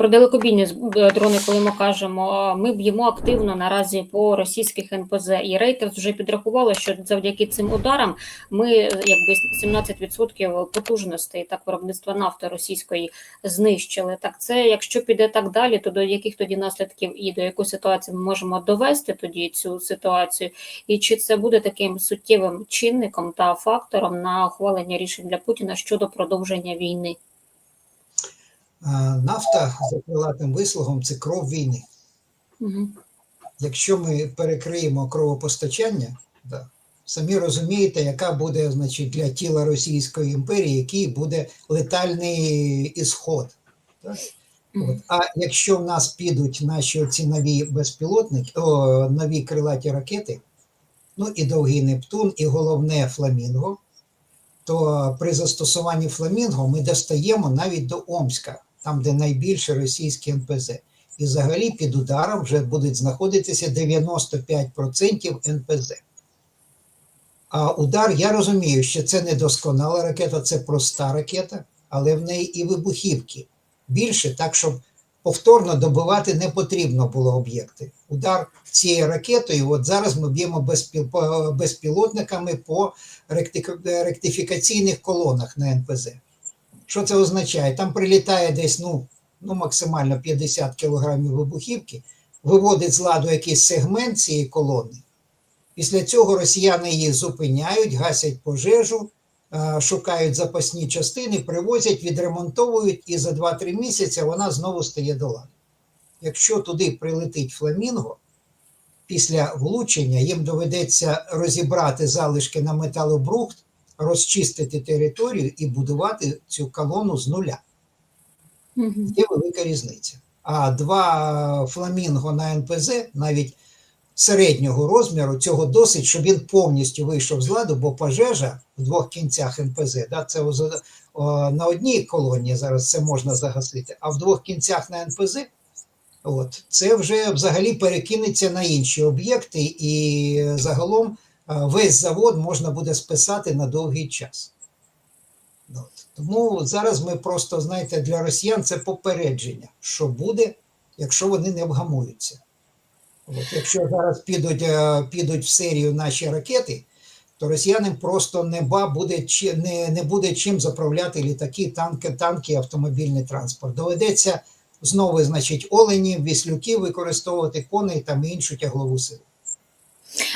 Про далекобійні е, дрони, коли ми кажемо, ми б'ємо активно наразі по російських НПЗ, і Reuters вже підрахувало, що завдяки цим ударам ми е, якби 17% потужностей так виробництва нафти російської знищили. Так це якщо піде так далі, то до яких тоді наслідків і до якої ситуації ми можемо довести тоді цю ситуацію, і чи це буде таким суттєвим чинником та фактором на ухвалення рішень для Путіна щодо продовження війни? Нафта за крилатим висловом це кров війни. Угу. Якщо ми перекриємо кровопостачання, да, самі розумієте, яка буде значить, для тіла Російської імперії, який буде летальний ісход. Так? От. А якщо в нас підуть наші оці нові безпілотники, о, нові крилаті ракети, ну і довгий Нептун, і головне Фламінго, то при застосуванні Фламінго ми достаємо навіть до Омська, там, де найбільше російські НПЗ. І взагалі під ударом вже будуть знаходитися 95% НПЗ. А удар, я розумію, що це не досконала ракета, це проста ракета, але в неї і вибухівки більше, так щоб повторно добивати не потрібно було об'єкти. Удар цією ракетою, от зараз ми б'ємо безпілотниками по ректифікаційних колонах на НПЗ. Що це означає? Там прилітає десь ну, ну, максимально 50 кілограмів вибухівки, виводить з ладу якийсь сегмент цієї колони. Після цього росіяни її зупиняють, гасять пожежу, шукають запасні частини, привозять, відремонтовують, і за 2-3 місяці вона знову стає до ладу. Якщо туди прилетить фламінго, після влучення їм доведеться розібрати залишки на металобрухт, розчистити територію і будувати цю колону з нуля. Угу. Є велика різниця. А два фламінго на НПЗ, навіть середнього розміру, цього досить, щоб він повністю вийшов з ладу, бо пожежа в двох кінцях НПЗ, да, це на одній колонії зараз це можна загасити, а в двох кінцях на НПЗ. От, це вже взагалі перекинеться на інші об'єкти, і загалом весь завод можна буде списати на довгий час. От. Тому зараз ми просто, знаєте, для росіян це попередження, що буде, якщо вони не вгамуються. От, якщо зараз підуть, е, підуть в серію наші ракети, то росіянам просто неба буде не, не буде чим заправляти літаки, танки, танки, автомобільний транспорт. Доведеться знову, значить, оленів, віслюків використовувати коней там іншу тяглову силу.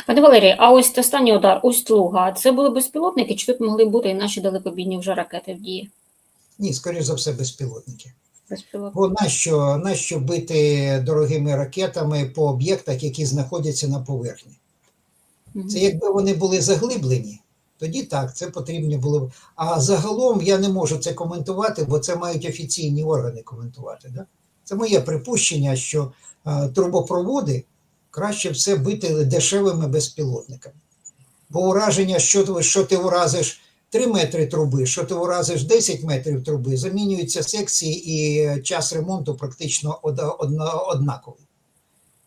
Пане Валерій, а ось останній удар, ось Луга, це були безпілотники, чи тут могли бути і наші далекобійні вже ракети в дії? Ні, скоріш за все, безпілотники. Безпілотники. Бо нащо, нащо бити дорогими ракетами по об'єктах, які знаходяться на поверхні? Це якби вони були заглиблені, тоді так, це потрібно було. б. А загалом я не можу це коментувати, бо це мають офіційні органи коментувати. Да? Це моє припущення, що е, трубопроводи краще все бити дешевими безпілотниками. Бо ураження, що, що ти уразиш 3 метри труби, що ти уразиш 10 метрів труби, замінюються секції і час ремонту практично од- однаковий.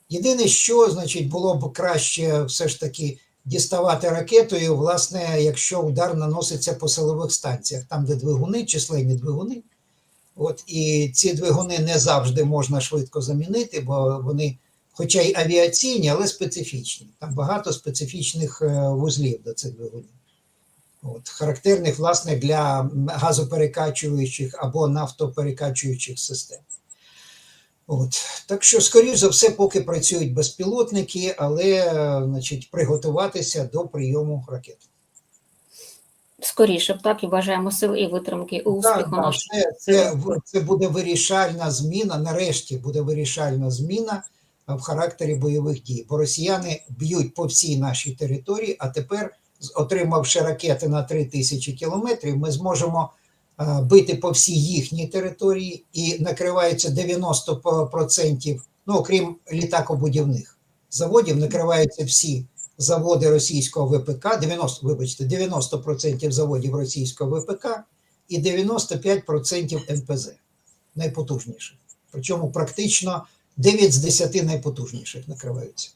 Єдине, що значить, було б краще все ж таки діставати ракетою, власне, якщо удар наноситься по силових станціях, там, де двигуни, численні двигуни. От, і ці двигуни не завжди можна швидко замінити, бо вони, хоча й авіаційні, але специфічні. Там багато специфічних е, вузлів до цих двигунів. От, характерних, власне, для газоперекачуючих або нафтоперекачуючих систем. От. Так що, скоріш за все, поки працюють безпілотники, але е, значить, приготуватися до прийому ракет. Скоріше б так і бажаємо сил і витримки і успіху Так, так, це, це, це буде вирішальна зміна. Нарешті буде вирішальна зміна в характері бойових дій. Бо росіяни б'ють по всій нашій території, а тепер, отримавши ракети на 3 тисячі кілометрів, ми зможемо е, бити по всій їхній території і накриваються 90%, ну окрім літакобудівних заводів, накриваються всі заводи російського ВПК, 90, вибачте, 90% заводів російського ВПК і 95% НПЗ найпотужніших. Причому практично 9 з 10 найпотужніших накриваються.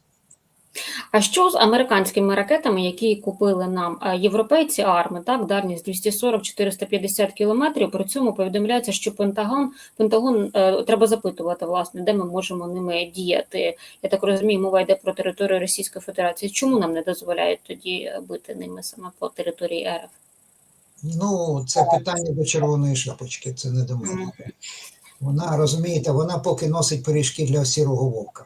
А що з американськими ракетами, які купили нам е, європейці арми, так, дальність 240-450 кілометрів. При цьому повідомляється, що Пентагон, Пентагон е, треба запитувати, власне, де ми можемо ними діяти. Я так розумію, мова йде про територію Російської Федерації. Чому нам не дозволяють тоді бити ними саме по території РФ? Ну, це питання до червоної шапочки, це не до мене. Вона, розумієте, вона поки носить пиріжки для сірого вовка,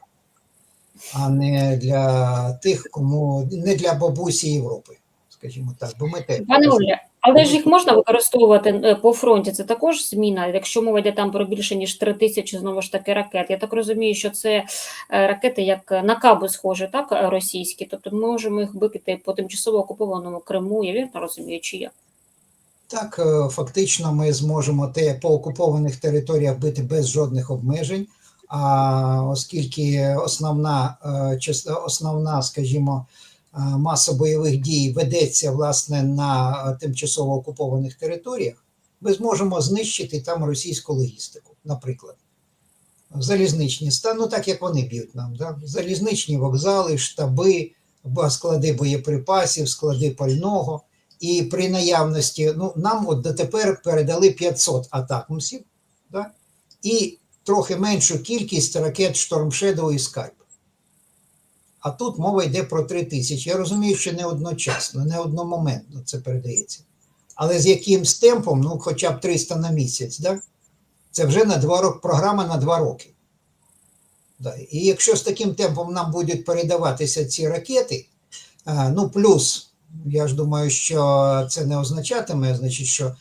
а не для тих, кому не для бабусі Європи, скажімо так. Бо ми теж Пане Оле, але ж їх можна використовувати е, по фронті. Це також зміна, якщо мова йде там про більше ніж три тисячі знову ж таки ракет. Я так розумію, що це е, ракети як на каби схожі, так російські. Тобто ми можемо їх бити по тимчасово окупованому Криму. Я вірно розумію, чи як? Так, е, фактично, ми зможемо те по окупованих територіях бити без жодних обмежень. А оскільки основна, е, основна, скажімо, е, маса бойових дій ведеться власне на тимчасово окупованих територіях, ми зможемо знищити там російську логістику, наприклад. Залізничні ста- ну так як вони б'ють нам, да? залізничні вокзали, штаби, склади боєприпасів, склади пального. І при наявності, ну нам от дотепер передали 500 атакмсів, да? і трохи меншу кількість ракет Shadow і Skype. А тут мова йде про 3 тисячі. Я розумію, що не одночасно, не одномоментно це передається. Але з якимсь темпом, ну хоча б 300 на місяць, да? це вже на два роки, програма на 2 роки. Да. І якщо з таким темпом нам будуть передаватися ці ракети, ну плюс я ж думаю, що це не означатиме, значить, що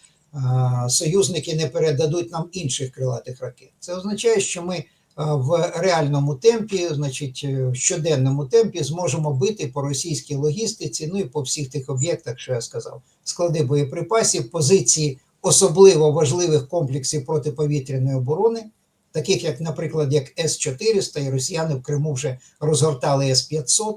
союзники не передадуть нам інших крилатих ракет. Це означає, що ми в реальному темпі, значить, е, в щоденному темпі зможемо бити по російській логістиці, ну і по всіх тих об'єктах, що я сказав, склади боєприпасів, позиції особливо важливих комплексів протиповітряної оборони, таких як, наприклад, як С-400, і росіяни в Криму вже розгортали С-500.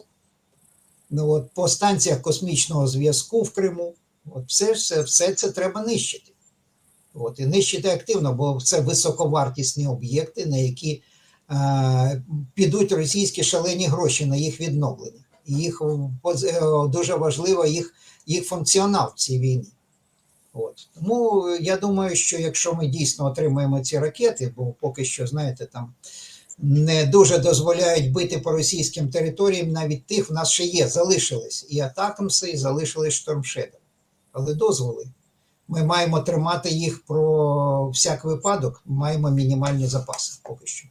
Ну, от, по станціях космічного зв'язку в Криму. От, все, все, все це треба нищити. От, і нищити активно, бо це високовартісні об'єкти, на які е, підуть російські шалені гроші на їх відновлення. І їх е, дуже важливо їх, їх функціонал в цій війні. От. Тому я думаю, що якщо ми дійсно отримаємо ці ракети, бо поки що, знаєте, там не дуже дозволяють бити по російським територіям, навіть тих в нас ще є, залишились і Атакамси, і залишились штормшедом. Але дозволи. Ми маємо тримати їх про всяк випадок, маємо мінімальні запаси поки що.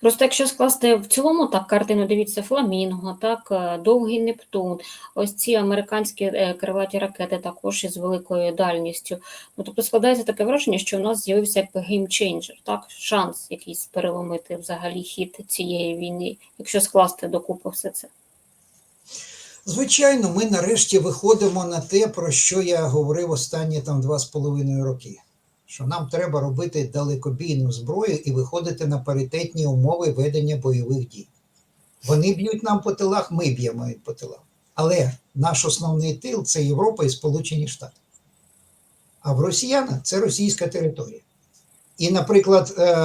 Просто якщо скласти в цілому так картину, дивіться, Фламінго, так, е, Довгий Нептун, ось ці американські е, крилаті ракети також із великою дальністю. Ну, тобто складається таке враження, що у нас з'явився якби геймчейнджер, так, шанс якийсь переломити взагалі хід цієї війни, якщо скласти докупи все це. Звичайно, ми нарешті виходимо на те, про що я говорив останні там два з половиною роки. Що нам треба робити далекобійну зброю і виходити на паритетні умови ведення бойових дій. Вони б'ють нам по тилах, ми б'ємо по тилах. Але наш основний тил це Європа і Сполучені Штати. А в росіянах це російська територія. І, наприклад, е,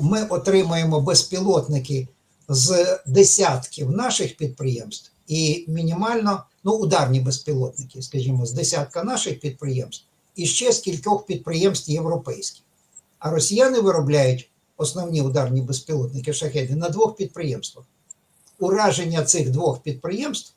ми отримаємо безпілотники з десятків наших підприємств і мінімально ну, ударні безпілотники, скажімо, з десятка наших підприємств і ще з кількох підприємств європейських. А росіяни виробляють основні ударні безпілотники шахеди на двох підприємствах. Ураження цих двох підприємств,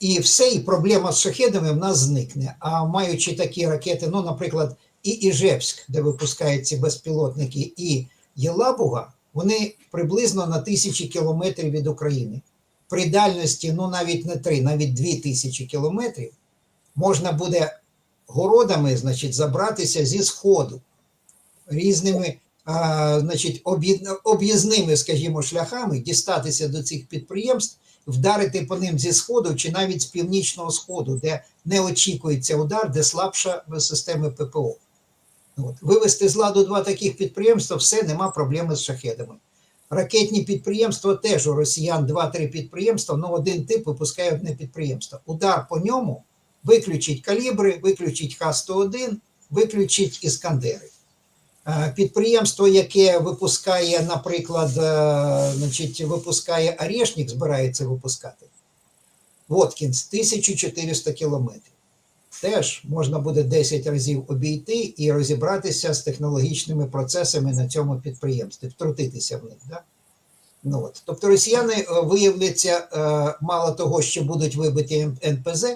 і все, і проблема з шахедами в нас зникне. А маючи такі ракети, ну, наприклад, і Іжевськ, де випускають ці безпілотники, і Єлабуга, вони приблизно на тисячі кілометрів від України. При дальності, ну навіть не три, навіть дві тисячі кілометрів, можна буде городами, значить, забратися зі сходу різними, а, значить, об'їзними, скажімо, шляхами, дістатися до цих підприємств, вдарити по ним зі сходу чи навіть з північного сходу, де не очікується удар, де слабша система ППО. От. Вивести з ладу два таких підприємства, все, нема проблеми з шахедами. Ракетні підприємства теж у росіян 2-3 підприємства, ну один тип випускає одне підприємство. Удар по ньому виключить калібри, виключить Х-101, виключить іскандери. Е, Підприємство, яке випускає, наприклад, е, значить, випускає Орешник, збирається випускати. Воткінс 1400 кілометрів. Теж можна буде 10 разів обійти і розібратися з технологічними процесами на цьому підприємстві, втрутитися в них. Да? Ну, от. Тобто росіяни е, виявляться, мало того, що будуть вибиті НПЗ,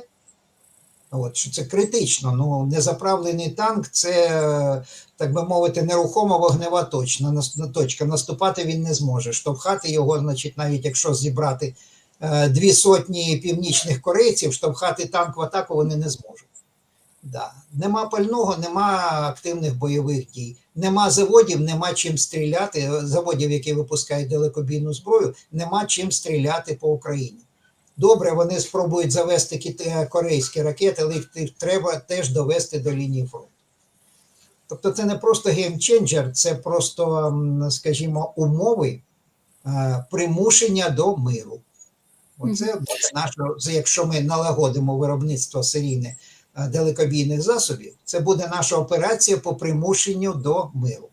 от, що це критично. Ну, незаправлений танк це, так би мовити, нерухома вогнева точка. Нас- на- точка. Наступати він не зможе. Штовхати його, значить, навіть якщо зібрати е, дві сотні північних корейців, штовхати танк в атаку вони не зможуть. Да. Нема пального, нема активних бойових дій, нема заводів, нема чим стріляти. Заводів, які випускають далекобійну зброю, нема чим стріляти по Україні. Добре, вони спробують завести корейські ракети, але їх треба теж довести до лінії фронту. Тобто це не просто геймченджер, це просто, скажімо, умови е, примушення до миру. Оце наше, якщо ми налагодимо виробництво серійне е, далекобійних засобів, це буде наша операція по примушенню до миру.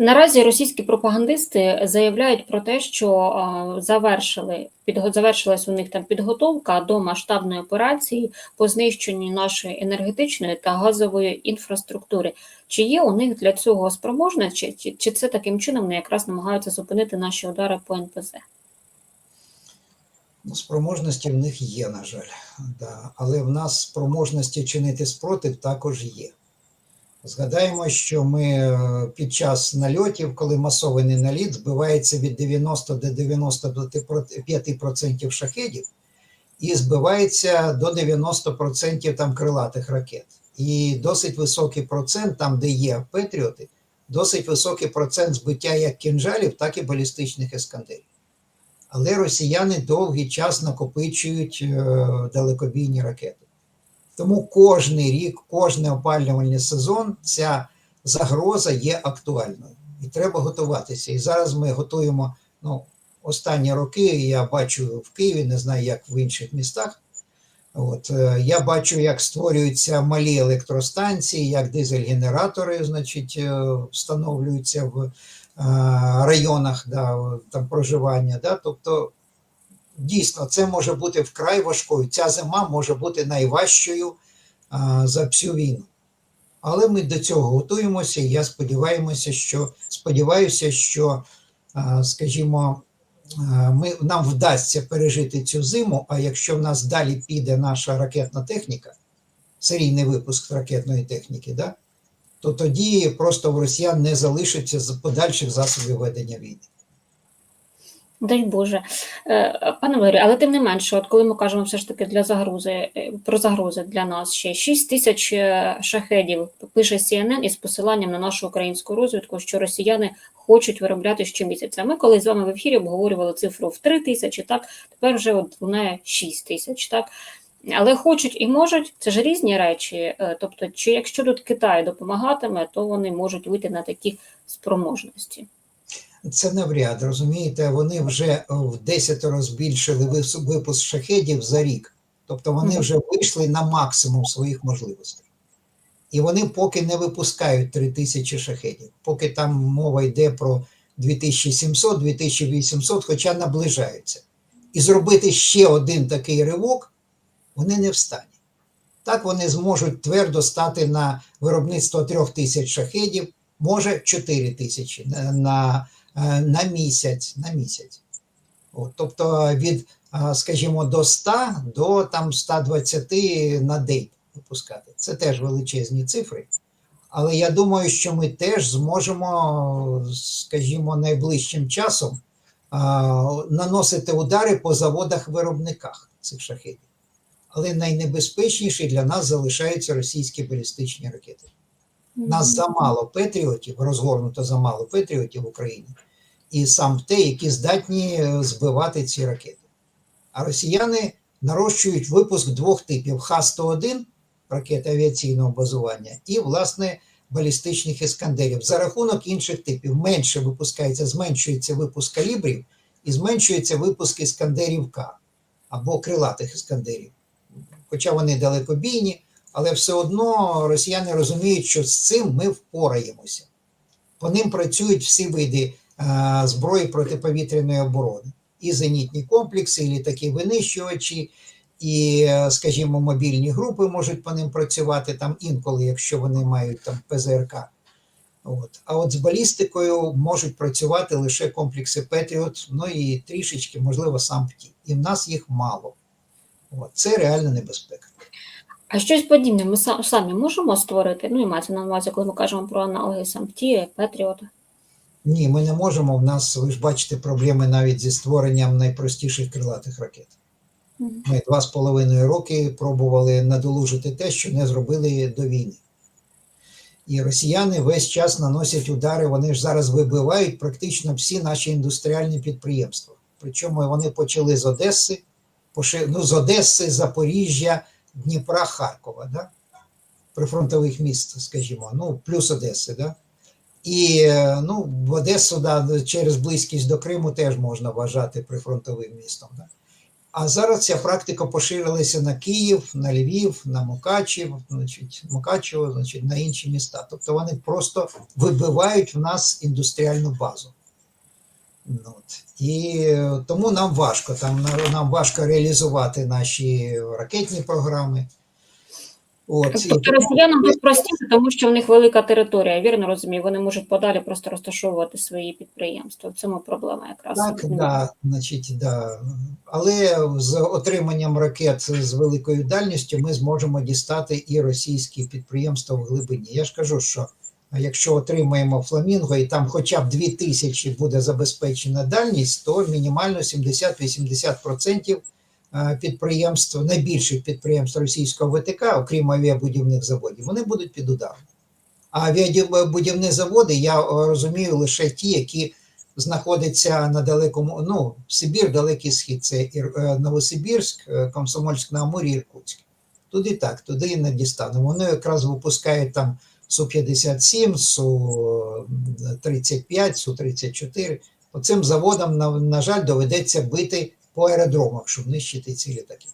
Наразі російські пропагандисти заявляють про те, що а, завершили завершилась у них там підготовка до масштабної операції по знищенню нашої енергетичної та газової інфраструктури. Чи є у них для цього спроможність, чи, чи, чи це таким чином вони якраз намагаються зупинити наші удари по НПЗ? Ну, спроможності в них є, на жаль, да. але в нас спроможності чинити спротив також є. Згадаємо, що ми е, під час нальотів, коли масований наліт, збивається від 90 до 95% шахедів і збивається до 90% там крилатих ракет. І досить високий процент, там, де є Петріоти, досить високий процент збиття як кінжалів, так і балістичних ескандерів. Але росіяни довгий час накопичують е, далекобійні ракети. Тому кожний рік, кожний опалювальний сезон ця загроза є актуальною. І треба готуватися. І зараз ми готуємо ну, останні роки, я бачу в Києві, не знаю, як в інших містах. От, е, я бачу, як створюються малі електростанції, як дизель-генератори, значить, е, встановлюються в е, районах да, там проживання. Да? Тобто, дійсно, це може бути вкрай важкою. Ця зима може бути найважчою а, за всю війну. Але ми до цього готуємося, і я сподіваємося, що сподіваюся, що, а, скажімо, ми, нам вдасться пережити цю зиму. А якщо в нас далі піде наша ракетна техніка, серійний випуск ракетної техніки, да, то тоді просто в росіян не залишиться подальших засобів ведення війни. Дай Боже. Е, Пане Валерію, але тим не менше, от коли ми кажемо все ж таки для загрози, е, про загрози для нас ще 6 тисяч е, шахедів, пише CNN із посиланням на нашу українську розвідку, що росіяни хочуть виробляти щомісяця. Ми коли з вами в ефірі обговорювали цифру в 3 тисячі, так, тепер вже от лунає 6 тисяч, так. Але хочуть і можуть, це ж різні речі. Тобто, чи якщо тут Китай допомагатиме, то вони можуть вийти на такі спроможності. Це навряд, розумієте, вони вже в 10 збільшили випуск шахедів за рік. Тобто вони вже вийшли на максимум своїх можливостей. І вони поки не випускають 3000 шахедів, поки там мова йде про 2700-2800, хоча наближаються. І зробити ще один такий ривок вони не встані. Так вони зможуть твердо стати на виробництво 3000 шахедів, може 4000 на, на, е, місяць. На місяць. От, тобто від, е, скажімо, до 100 до там 120 на день випускати. Це теж величезні цифри. Але я думаю, що ми теж зможемо, скажімо, найближчим часом а, наносити удари по заводах-виробниках цих шахедів. Але найнебезпечніші для нас залишаються російські балістичні ракети. Нас замало патріотів, розгорнуто замало патріотів в Україні, і сам те, які здатні е, збивати ці ракети. А росіяни нарощують випуск двох типів: Х-101 ракети авіаційного базування, і, власне, балістичних іскандерів. За рахунок інших типів менше випускається, зменшується випуск калібрів і зменшується випуск іскандерів К або крилатих іскандерів. Хоча вони далекобійні, Але все одно росіяни розуміють, що з цим ми впораємося. По ним працюють всі види е, зброї протиповітряної оборони. І зенітні комплекси, і літаки винищувачі, і, е, скажімо, мобільні групи можуть по ним працювати там інколи, якщо вони мають там ПЗРК. От. А от з балістикою можуть працювати лише комплекси Петріот, ну і трішечки, можливо, сам ПТІ. І в нас їх мало. От. Це реальна небезпека. А щось подібне ми самі можемо створити? Ну і мається на увазі, коли ми кажемо про аналоги Самті, Петріота. Ні, ми не можемо. В нас, ви ж бачите, проблеми навіть зі створенням найпростіших крилатих ракет. Ми два з половиною роки пробували надолужити те, що не зробили до війни. І росіяни весь час наносять удари, вони ж зараз вибивають практично всі наші індустріальні підприємства. Причому вони почали з Одеси, ну, з Одеси, Запоріжжя, Дніпра, Харкова, да? прифронтових міст, скажімо, ну, плюс Одеси. Да? І е, ну, в Одесу да, через близькість до Криму теж можна вважати прифронтовим містом. Да? А зараз ця практика поширилася на Київ, на Львів, на Мукачів, значить, Мукачево, значить, на інші міста. Тобто вони просто вибивають в нас індустріальну базу. От. І е, тому нам важко. Там нам важко реалізувати наші ракетні програми. От. І Тобто росіянам тут простіше, тому що в них велика територія, я вірно розумію, вони можуть подалі просто розташовувати свої підприємства. В цьому проблема якраз. Так, да, значить, да. Але з отриманням ракет з великою дальністю ми зможемо дістати і російські підприємства в глибині. Я ж кажу, що якщо отримаємо фламінго і там хоча б 2000 буде забезпечена дальність, то мінімально 70-80% е, підприємств, найбільших підприємств російського ВТК, окрім авіабудівних заводів, вони будуть під ударом. А авіабудівні заводи, я е, розумію, лише ті, які знаходиться на далекому, ну, Сибір, далекий схід, це е, Новосибірськ, Комсомольськ на Амурі, Іркутськ. Туди так, туди і не дістанемо. Вони якраз випускають там Су-57, Су-35, Су-34. Оцим заводам, на, на жаль, доведеться бити по аеродромах, щоб нищити ці літаки.